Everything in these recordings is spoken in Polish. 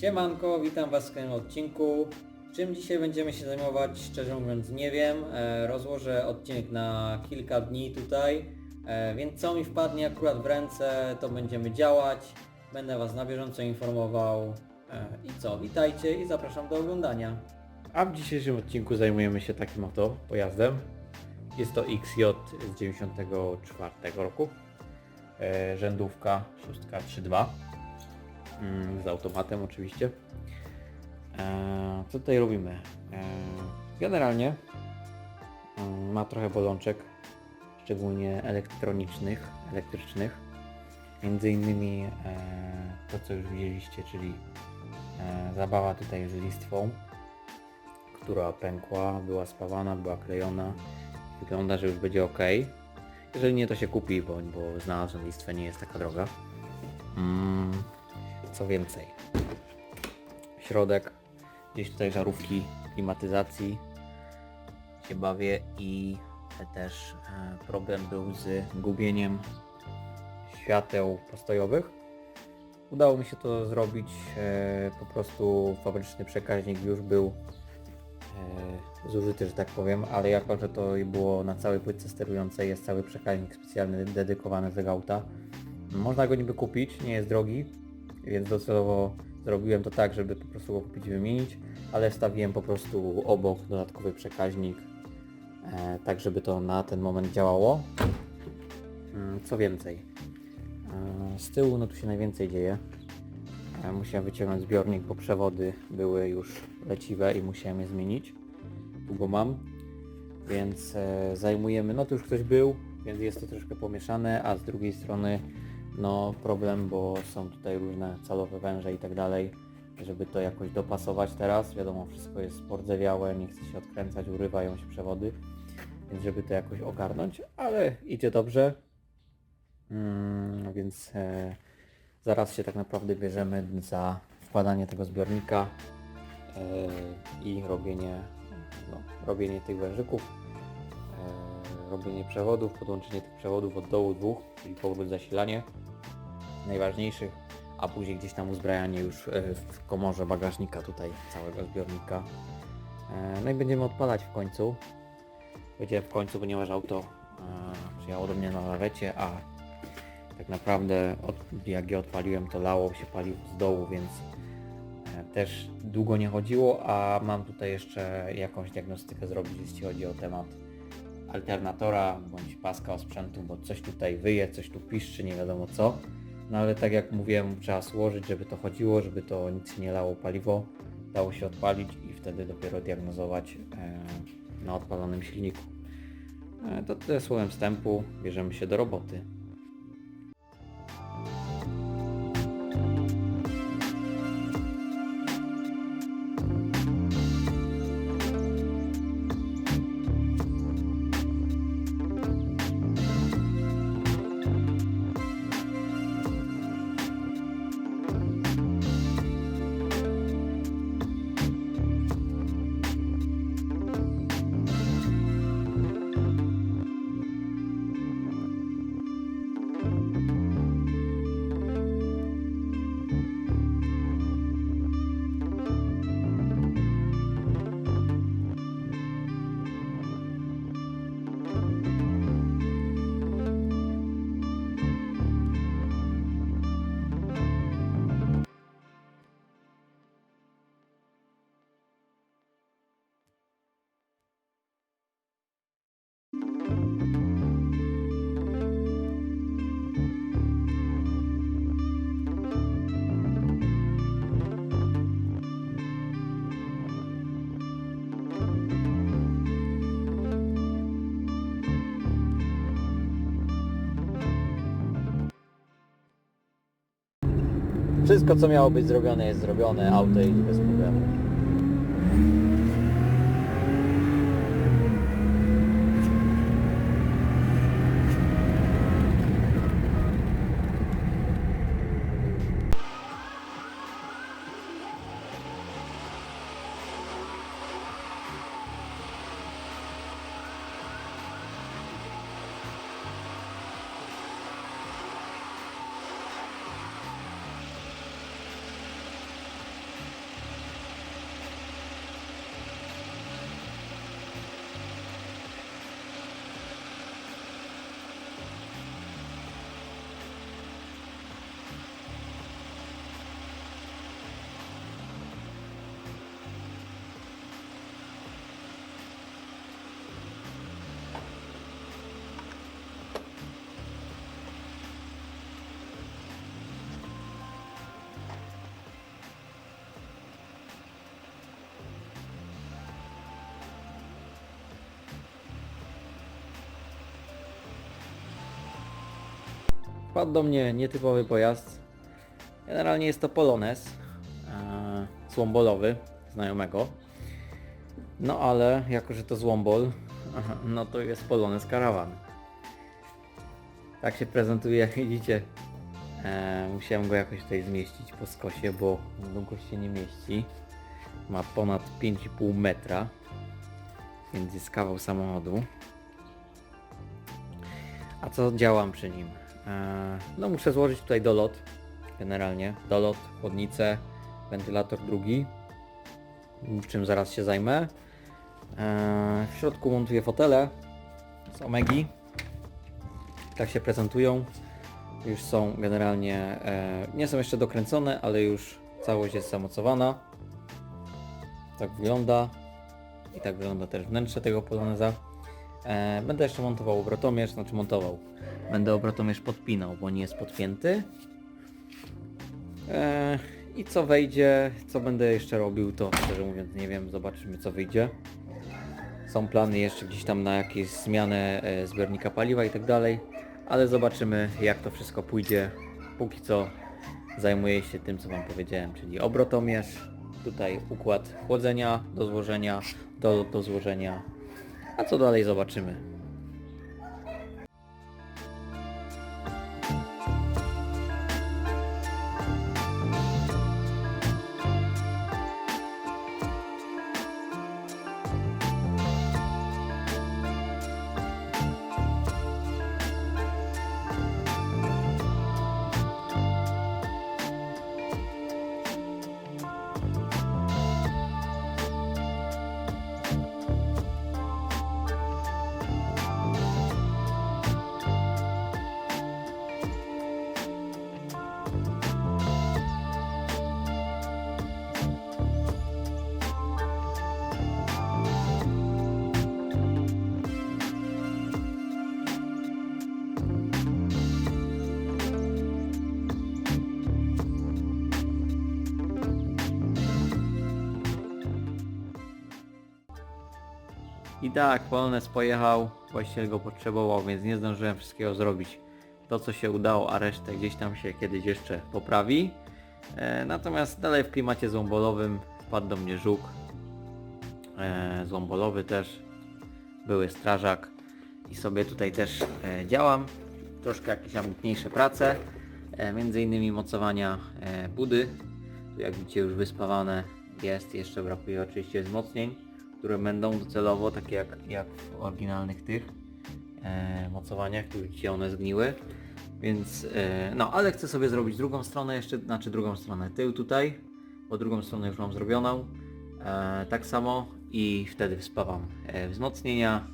Siemanko, witam Was w kolejnym odcinku. Czym dzisiaj będziemy się zajmować, szczerze mówiąc nie wiem. E, rozłożę odcinek na kilka dni tutaj, e, więc co mi wpadnie akurat w ręce, to będziemy działać. Będę Was na bieżąco informował. E, I co, witajcie i zapraszam do oglądania. A w dzisiejszym odcinku zajmujemy się takim oto pojazdem. Jest to XJ z 94 roku. E, rzędówka 632. Mm, z automatem oczywiście. E, co tutaj robimy? E, generalnie mm, ma trochę bolączek, szczególnie elektronicznych, elektrycznych. Między innymi e, to co już widzieliście, czyli zabawa tutaj z listwą która pękła, była spawana, była klejona. Wygląda, że już będzie ok. Jeżeli nie, to się kupi, bo, bo znalazłem listwę, nie jest taka droga. Mm, co więcej. Środek, gdzieś tutaj żarówki klimatyzacji się bawię i też e, problem był z gubieniem świateł postojowych. Udało mi się to zrobić, e, po prostu fabryczny przekaźnik już był e, zużyty, że tak powiem, ale jako, że to było na całej płytce sterującej, jest cały przekaźnik specjalny dedykowany do auta. Można go niby kupić, nie jest drogi, więc docelowo zrobiłem to tak, żeby po prostu go kupić i wymienić, ale wstawiłem po prostu obok dodatkowy przekaźnik, e, tak żeby to na ten moment działało. Mm, Co więcej, e, z tyłu no tu się najwięcej dzieje. E, Musiałem wyciągnąć zbiornik, bo przewody były już leciwe i musiałem je zmienić. Tu go mam. Więc zajmujemy, no tu już ktoś był, więc jest to troszkę pomieszane, a z drugiej strony no problem, bo są tutaj różne calowe węże i tak dalej, żeby to jakoś dopasować teraz. Wiadomo, wszystko jest spordzewiałe, nie chce się odkręcać, urywają się przewody, więc żeby to jakoś ogarnąć, ale idzie dobrze. Mm, więc e, zaraz się tak naprawdę bierzemy za wkładanie tego zbiornika e, i robienie, no, robienie tych wężyków, e, robienie przewodów, podłączenie tych przewodów od dołu dwóch, czyli powrót zasilanie najważniejszych, a później gdzieś tam uzbrajanie już e, w komorze bagażnika tutaj całego zbiornika. E, No i będziemy odpalać w końcu. Powiedziałem w końcu, ponieważ auto e, przyjechało do mnie na lawecie, a tak naprawdę od, jak je odpaliłem to lało się palił z dołu, więc też długo nie chodziło, a mam tutaj jeszcze jakąś diagnostykę zrobić, jeśli chodzi o temat alternatora bądź paska osprzętu, bo coś tutaj wyje, coś tu piszczy, nie wiadomo co. No ale tak jak mówiłem, trzeba złożyć, żeby to chodziło, żeby to nic nie lało paliwo, dało się odpalić i wtedy dopiero diagnozować e, na odpalonym silniku. E, to tyle słowem wstępu, bierzemy się do roboty. Wszystko co miało być zrobione jest zrobione, auto jedzie bez problemu. Wpadł do mnie nietypowy pojazd. Generalnie jest to Polones. E, złombolowy, znajomego. No ale jako, że to złombol, no to jest Polones Caravan. Tak się prezentuje, jak widzicie. E, musiałem go jakoś tutaj zmieścić po skosie, bo długość się nie mieści. Ma ponad 5,5 metra, więc jest kawał samochodu. A co działam przy nim? E, no muszę złożyć tutaj dolot, generalnie. Dolot, chłodnicę, wentylator drugi, czym zaraz się zajmę. E, w środku montuję fotele z Omegi. Tak się prezentują. Już są generalnie, e, nie są jeszcze dokręcone, ale już całość jest zamocowana. Tak wygląda. I tak wygląda też wnętrze tego poloneza. Będę jeszcze montował obrotomierz, znaczy montował. Będę obrotomierz podpinał, bo nie jest podpięty. I co wejdzie, co będę jeszcze robił, to szczerze mówiąc nie wiem, zobaczymy co wyjdzie. Są plany jeszcze gdzieś tam na jakieś zmianę e, zbiornika paliwa i tak dalej, ale zobaczymy jak to wszystko pójdzie. Póki co zajmuję się tym co Wam powiedziałem, czyli obrotomierz, tutaj układ chłodzenia do złożenia, do, do złożenia, a co dalej zobaczymy. I tak, Polonez pojechał, właściciel go potrzebował, więc nie zdążyłem wszystkiego zrobić. To co się udało, a resztę gdzieś tam się kiedyś jeszcze poprawi. E, natomiast dalej w klimacie złombolowym wpadł do mnie żuk. E, złombolowy też. Były strażak. I sobie tutaj też e, działam. Troszkę jakieś ambitniejsze prace. E, między innymi mocowania e, budy. Tu jak widzicie już wyspawane jest. Jeszcze brakuje oczywiście wzmocnień które będą docelowo takie jak, jak w oryginalnych tych e, mocowaniach, tu widzicie one zgniły. Więc e, no, ale chcę sobie zrobić drugą stronę jeszcze, znaczy drugą stronę tył tutaj, bo drugą stronę już mam zrobioną. E, tak samo i wtedy wspawam e, wzmocnienia,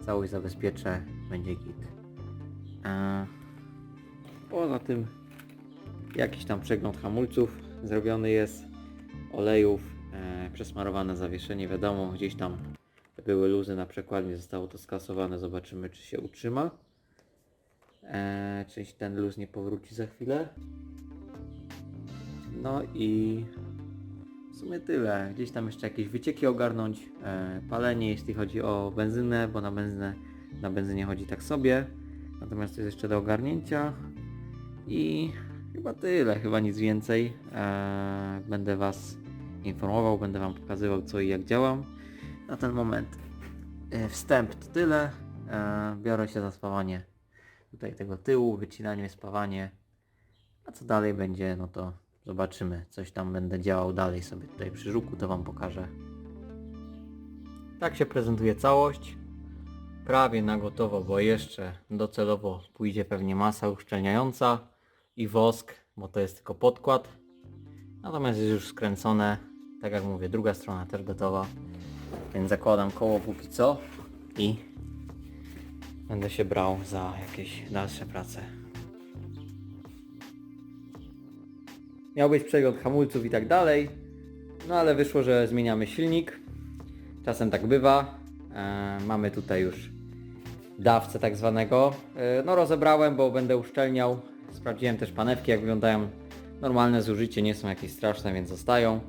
całość zabezpieczę, będzie git. E, poza tym jakiś tam przegląd hamulców zrobiony jest, olejów, e, przesmarowane zawieszenie, wiadomo, gdzieś tam były luzy na przekładni, zostało to skasowane, zobaczymy czy się utrzyma. E, czy ten luz nie powróci za chwilę. No i w sumie tyle. Gdzieś tam jeszcze jakieś wycieki ogarnąć, e, palenie jeśli chodzi o benzynę, bo na benzynę na benzynie chodzi tak sobie. Natomiast to jest jeszcze do ogarnięcia. I chyba tyle, chyba nic więcej. Będę Was informował, będę Wam pokazywał co i jak działam. Na ten moment e, wstęp to tyle. E, biorę się za spawanie tutaj tego tyłu, wycinanie, spawanie. A co dalej będzie, no to zobaczymy. Coś tam będę działał dalej sobie tutaj przy żuku, to Wam pokażę. Tak się prezentuje całość. Prawie na gotowo, bo jeszcze docelowo pójdzie pewnie masa uszczelniająca i wosk, bo to jest tylko podkład. Natomiast jest już skręcone. Tak jak mówię, druga strona też gotowa. Więc zakładam koło póki co i będę się brał za jakieś dalsze prace. Miał być przegląd hamulców i tak dalej. No ale wyszło, że zmieniamy silnik. Czasem tak bywa. E, mamy tutaj już dawcę tak zwanego. E, no rozebrałem, bo będę uszczelniał. Sprawdziłem też panewki, jak wyglądają. Normalne zużycie, nie są jakieś straszne, więc zostają.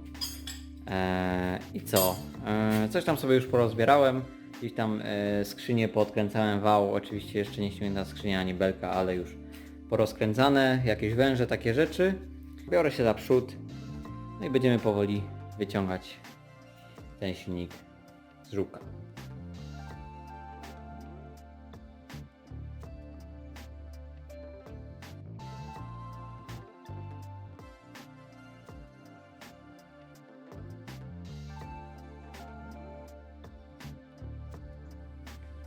E, I co? E, coś tam sobie już porozbierałem. Gdzieś tam e, skrzynię podkręcałem wał. Oczywiście jeszcze nie ściągnięta skrzynia ani belka, ale już porozkręcane, jakieś węże, takie rzeczy. Biorę się za przód, no i będziemy powoli wyciągać ten silnik z żółka.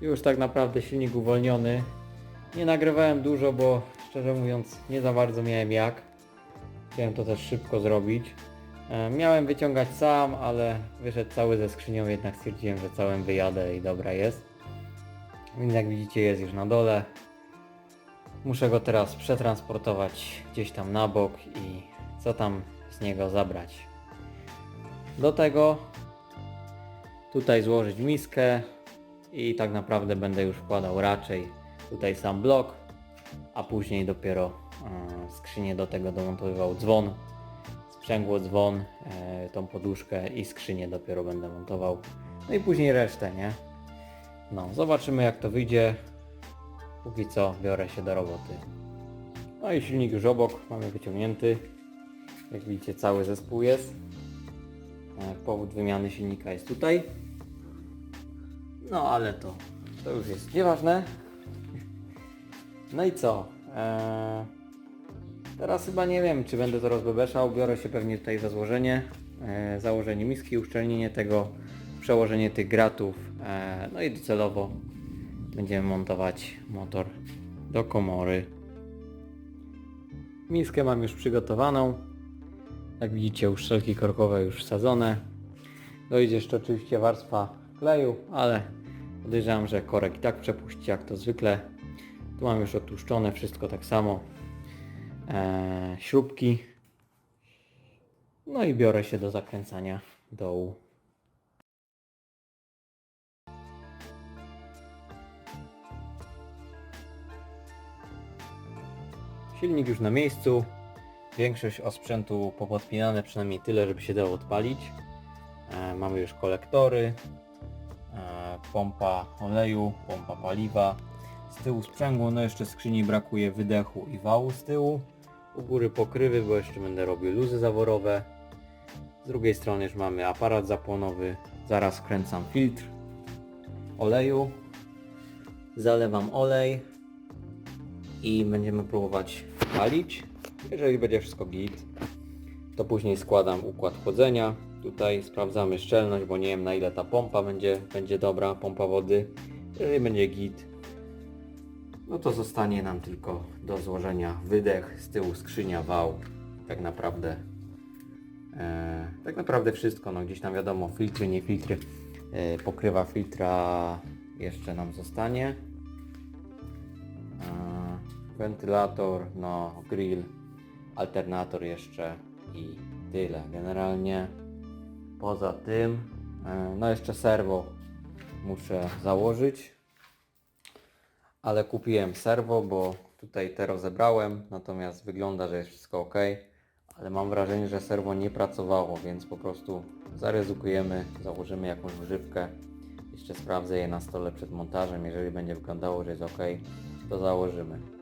Już tak naprawdę silnik uwolniony. Nie nagrywałem dużo, bo szczerze mówiąc nie za bardzo miałem jak. Chciałem to też szybko zrobić. E, Miałem wyciągać sam, ale wyszedł cały ze skrzynią, jednak stwierdziłem, że całym wyjadę i dobra jest. Więc jak widzicie jest już na dole. Muszę go teraz przetransportować gdzieś tam na bok i co tam z niego zabrać. Do tego tutaj złożyć miskę i tak naprawdę będę już wkładał raczej tutaj sam blok, a później dopiero e, skrzynię do tego domontowywał dzwon, sprzęgło dzwon, e, tą poduszkę i skrzynię dopiero będę montował. No i później resztę, nie? No, zobaczymy jak to wyjdzie. Póki co biorę się do roboty. No i silnik już obok, mamy wyciągnięty. Jak widzicie cały zespół jest. E, Powód wymiany silnika jest tutaj. No ale to, to już jest nieważne. No i co? Eee, teraz chyba nie wiem, czy będę to rozbebeszał. Biorę się pewnie tutaj za złożenie. E, założenie miski, uszczelnienie tego, przełożenie tych gratów. E, no i docelowo będziemy montować motor do komory. Miskę mam już przygotowaną. Jak widzicie uszczelki korkowe już wsadzone. Dojdzie jeszcze oczywiście warstwa kleju, ale podejrzewam, że korek i tak przepuści jak to zwykle. Tu mam już otłuszczone wszystko tak samo. Eee, śrubki. No i biorę się do zakręcania dołu. Silnik już na miejscu. Większość osprzętu popodpinane, przynajmniej tyle, żeby się dało odpalić. E, mamy już kolektory, pompa oleju, pompa paliwa. Z tyłu sprzęgło, no jeszcze skrzyni brakuje wydechu i wału z tyłu. U góry pokrywy, bo jeszcze będę robił luzy zaworowe. Z drugiej strony już mamy aparat zapłonowy. Zaraz wkręcam filtr oleju. Zalewam olej i będziemy próbować palić. Jeżeli będzie wszystko git, to później składam układ chłodzenia. Tutaj sprawdzamy szczelność, bo nie wiem na ile ta pompa będzie, będzie dobra, pompa wody. Jeżeli będzie git, no to zostanie nam tylko do złożenia wydech, z tyłu skrzynia, wał. Tak naprawdę e, tak naprawdę wszystko, no gdzieś tam wiadomo, filtry, nie filtry, e, pokrywa filtra jeszcze nam zostanie. E, wentylator, no grill, alternator jeszcze i tyle. Generalnie poza tym, e, no jeszcze serwo muszę założyć, ale kupiłem serwo, bo tutaj te rozebrałem, natomiast wygląda, że jest wszystko ok, ale mam wrażenie, że serwo nie pracowało, więc po prostu zaryzykujemy, założymy jakąś używkę. Jeszcze sprawdzę je na stole przed montażem, jeżeli będzie wyglądało, że jest ok, to założymy.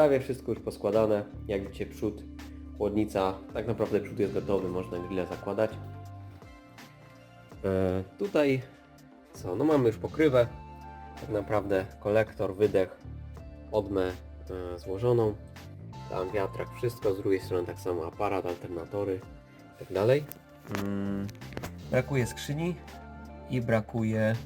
Prawie wszystko już poskładane. Jak widzicie przód, chłodnica, tak naprawdę przód jest gotowy, można grilla zakładać. E, tutaj co, no mamy już pokrywę, tak naprawdę kolektor, wydech, odmę e, złożoną, tam wiatrak, wszystko, z drugiej strony tak samo aparat, alternatory i tak dalej. Mm, brakuje skrzyni i brakuje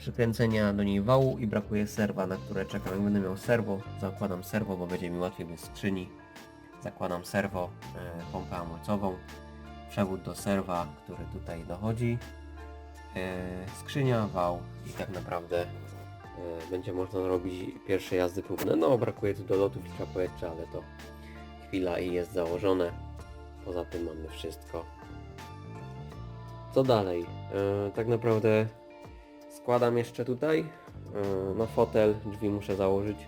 przykręcenia do niej wału i brakuje serwa, na które czekam. Jak będę miał serwo, zakładam serwo, bo będzie mi łatwiej bez skrzyni. Zakładam serwo, e, pompę hamulcową, przewód do serwa, który tutaj dochodzi, e, skrzynia, wał i tak naprawdę e, będzie można robić pierwsze jazdy próbne. No brakuje tu dolotu filtra powietrza, ale to chwila i jest założone. Poza tym mamy wszystko. Co dalej? Tak naprawdę składam jeszcze tutaj. No fotel, drzwi muszę założyć.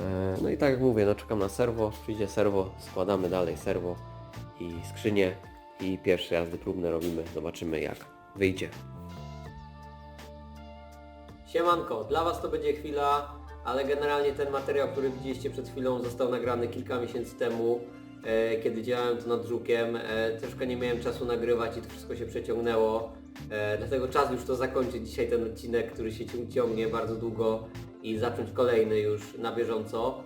E, no i tak jak mówię, no czekam na serwo, przyjdzie serwo, składamy dalej serwo i skrzynię i pierwsze jazdy próbne robimy, zobaczymy jak wyjdzie. Siemanko, dla Was to będzie chwila, ale generalnie ten materiał, który widzieliście przed chwilą został nagrany kilka miesięcy temu, kiedy działałem tu nad żukiem. E, troszkę nie miałem czasu nagrywać i to wszystko się przeciągnęło, e, dlatego czas już to zakończyć dzisiaj ten odcinek, który się cią- ciągnie bardzo długo i zacząć kolejny już na bieżąco.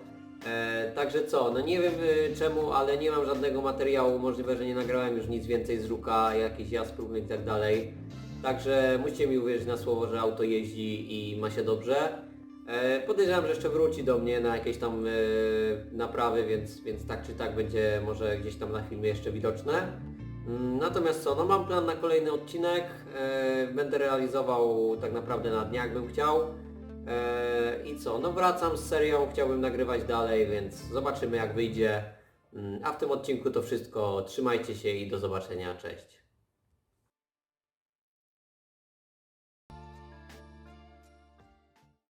E, także co, no nie wiem czemu, ale nie mam żadnego materiału, możliwe, że nie nagrałem już nic więcej z żuka, jakiś jazd próbny i tak dalej. Także musicie mi uwierzyć na słowo, że auto jeździ i ma się dobrze. E, podejrzewam, że jeszcze wróci do mnie na jakieś tam e, naprawy, więc, więc tak czy tak będzie może gdzieś tam na filmie jeszcze widoczne. Mm, Natomiast co, no mam plan na kolejny odcinek, e, będę realizował tak naprawdę na dniach bym chciał. I co, no wracam z serią, chciałbym nagrywać dalej, więc zobaczymy jak wyjdzie. Mm, A w tym odcinku to wszystko, trzymajcie się i do zobaczenia, cześć.